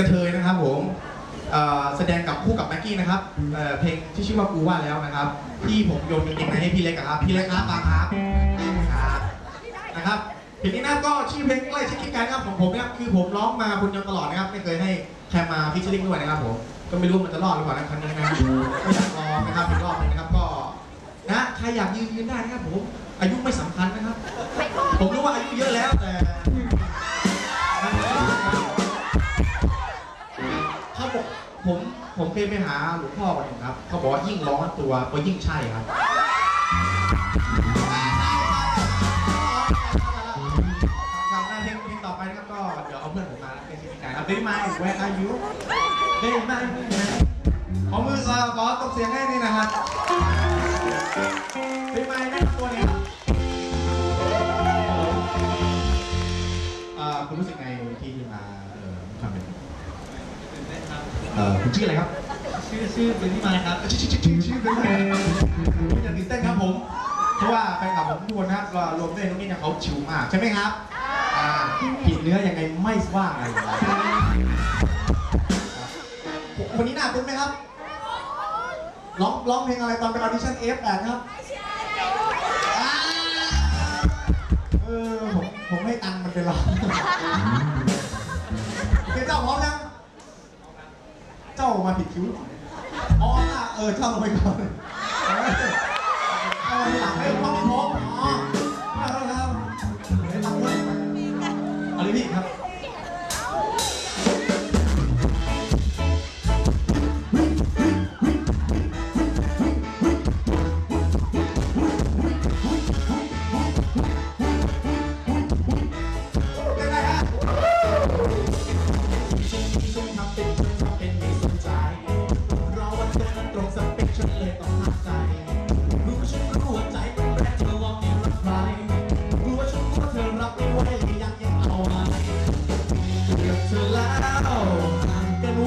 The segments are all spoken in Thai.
กระเทยนะครับผมเอ่อแสดงกับคู่กับแม็กกี้นะครับเอ่อเพลงที่ชื่อว่ากูว่าแล้วนะครับ ที่ผมโยนกางเกงในให้พี่เล็กอะครับพี่เล็กครับฟังครับครับนะครับเพลงนี้นะก็ชื่อเพลงใกล้ชิดคิดกันนะครับของผมนะครับคือผมร้องมาคนเดียวตลอดนะครับไม่เคยให้ใครมาฟิชเชอร์ลิงด้วยนะครับผมก็ไม่รู้มันจะรอดหรือเปล่านะครั้งนี้นะก็อยากลองนะครับเป็นรอบหนึงนะครับก็นะใครอยากยืนยืนได้นะครับผมอายุไม่สำคัญนะครับ ผมรู้ว่าอายุเยอะแล้วแต่ ยไปหาหลวงพ่อคนหนึ่งครับเขาบอกว่ายิ่งร้อนตัวก็ยิ่งใช่ครับครับหน้าเพลงเพลงต่อไปนะครับก็เดี๋ยวเอาเพื่อนผมมาเป็นสิการครับได้ไหม Where are you ได้ไหมขอมือเอ่อขอตบเสียงให้นี่นะครับได้ไหมแนะนำตัวหน่อยครับอ่าคุณรู้สึกไงที่มาเอ่อทำเป็นเอ่อคุณชื่ออะไรครับ ชื่อชื่อเป็นที่มาครับชื่อชื่อชื่อชื่อเป็นอะไรผมจะตื่นเต้นครับผม เพราะว่าแฟนคลับผมทุกคนนะครับก็รวมด้วยน้องนี่เนี่ยเขาชิวมากใช่ไหมครับอ่าผิดเนื้อยังไงไม่ว่าอะไรเลยคนนี้หน้าคุ้นไหมครับร้องร้องเพลงอะไรตอนไปออดิชั่น F8 ครับอ่าเออผมผมให้ตังค์มันไปร้องโอเคเจ้าพร้อมยังเจ้ามาผิดคิ้วหรือเปล่า อ๋อเออเจ้าลงไปก่อน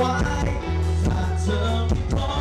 างกั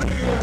Guardian!